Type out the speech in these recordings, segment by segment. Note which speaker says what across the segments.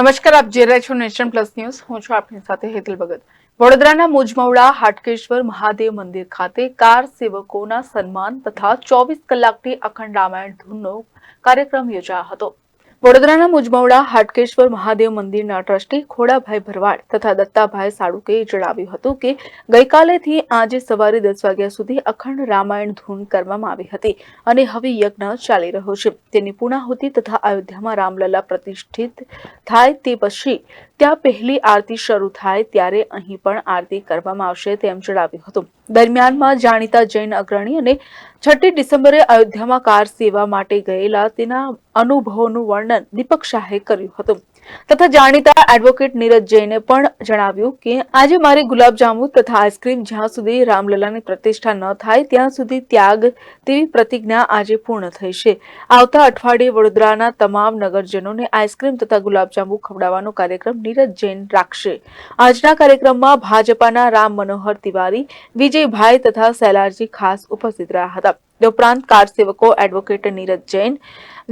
Speaker 1: નમસ્કાર, આપ જે રહ્યા છો નેશન પ્લસ ન્યૂઝ. હું છું આપની સાથે હેતલ ભગત. વડોદરાના મુજમવડા હાટકેશ્વર મહાદેવ મંદિર ખાતે કાર સેવકોના સન્માન તથા ચોવીસ કલાકની અખંડ રામાયણ ધૂનનો કાર્યક્રમ યોજાયો હતો. વડોદરાના મુજમવડા હાટકેશ્વર, મહાદેવ મંદિરના ટ્રસ્ટી ખોડાભાઈ ભરવાડ તથા દત્તાભાઈ સાળુકે જણાવ્યું હતું કે ગઈકાલેથી આજે સવારે દસ વાગ્યા સુધી અખંડ રામાયણ ધૂન કરવામાં આવી હતી અને હવે યજ્ઞ ચાલી રહ્યો છે. તેની પૂર્ણાહુતિ તથા અયોધ્યામાં રામલલા પ્રતિષ્ઠિત થાય તે પછી ત્યાં પહેલી આરતી શરૂ થાય ત્યારે અહીં પણ આરતી કરવામાં આવશે તેમ જણાવ્યું હતું. દરમિયાનમાં જાણીતા જૈન અગ્રણી અને છઠ્ઠી ડિસેમ્બરે અયોધ્યામાં કાર સેવા માટે ગયેલા તેના અનુભવોનું વર્ણન દીપક શાહે કર્યું હતું. તથા જાણીતા એડવોકેટ નીરજ જૈને પણ જણાવ્યું કે, આજે મારી ગુલાબજાંબુ તથા આઈસ્ક્રીમ જ્યાં સુધી રામલલાની પ્રતિષ્ઠા ન થાય, ત્યાં સુધી ત્યાગ તેવી પ્રતિજ્ઞા આજે પૂર્ણ થઈ છે. આવતા અઠવાડિયે વડોદરાના તમામ નગરજનોને આઈસ્ક્રીમ તથા ગુલાબજાંબુ ખવડાવવાનો કાર્યક્રમ નીરજ જૈન રાખશે. આજના કાર્યક્રમમાં ભાજપાના રામ મનોહર તિવારી, વિજયભાઈ તથા સૈલારજી ખાસ ઉપસ્થિત રહ્યા હતા. તે ઉપરાંત કાર સેવકો એડવોકેટ નીરજ જૈન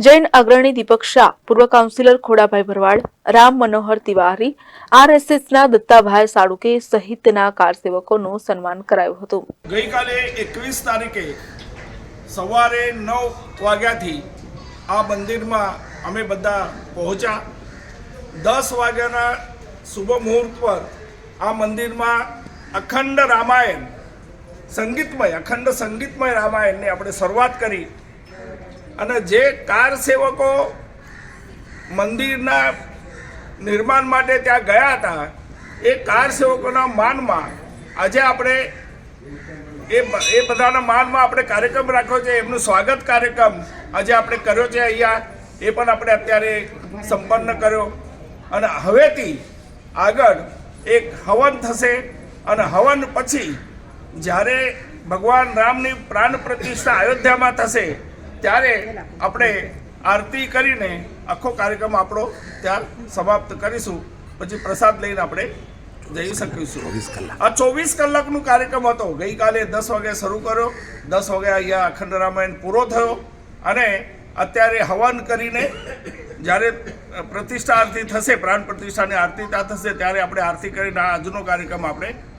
Speaker 1: જૈન અગ્રણી દીપક શાહ, પૂર્વ કાઉન્સિલર ખોડાભાઈ ભરવાડ, રામ મનોહર તિવારી, આરએસએસના દત્તાભાઈ સાળુકે સહિતના કાર સેવકોનું સન્માન કરાયું હતું.
Speaker 2: ગઈકાલે એકવીસ તારીખે સવારે નવ વાગ્યાથી આ મંદિરમાં અમે બધા પહોંચ્યા. દસ વાગ્યાના શુભ મુહૂર્ત પર આ મંદિરમાં અખંડ રામાયણ સંગીતમય, અખંડ સંગીતમય રામાયણની આપણે શરૂઆત કરી. અને જે કાર સેવકો મંદિરના નિર્માણ માટે ત્યાં ગયા હતા, એ કાર સેવકોના માનમાં આજે આપણે એ એ બધાના માનમાં આપણે કાર્યક્રમ રાખ્યો છે, એમનું સ્વાગત કાર્યક્રમ આજે આપણે કર્યો છે અહીંયા. એ પણ આપણે અત્યારે સંપન્ન કર્યો. અને હવેથી આગળ એક હવન થશે અને હવન પછી જ્યારે ભગવાન રામની પ્રાણ પ્રતિષ્ઠા અયોધ્યામાં થશે ત્યારે આપણે આરતી કરીને આખો કાર્યક્રમ આપણો ત્યાં સમાપ્ત કરીશું. પછી પ્રસાદ લઈને આપણે જઈ શકીશું. આ ચોવીસ કલાકનો કાર્યક્રમ હતો. ગઈકાલે દસ વાગે શરૂ કર્યો. દસ વાગે અહીંયા અખંડ રામાયણ પૂરો થયો. અને અત્યારે હવન કરીને જ્યારે પ્રતિષ્ઠા આરતી થશે પ્રાણ પ્રતિષ્ઠાની આરતી ત્યાં થશે ત્યારે આપણે આરતી કરીને આજનો કાર્યક્રમ આપણે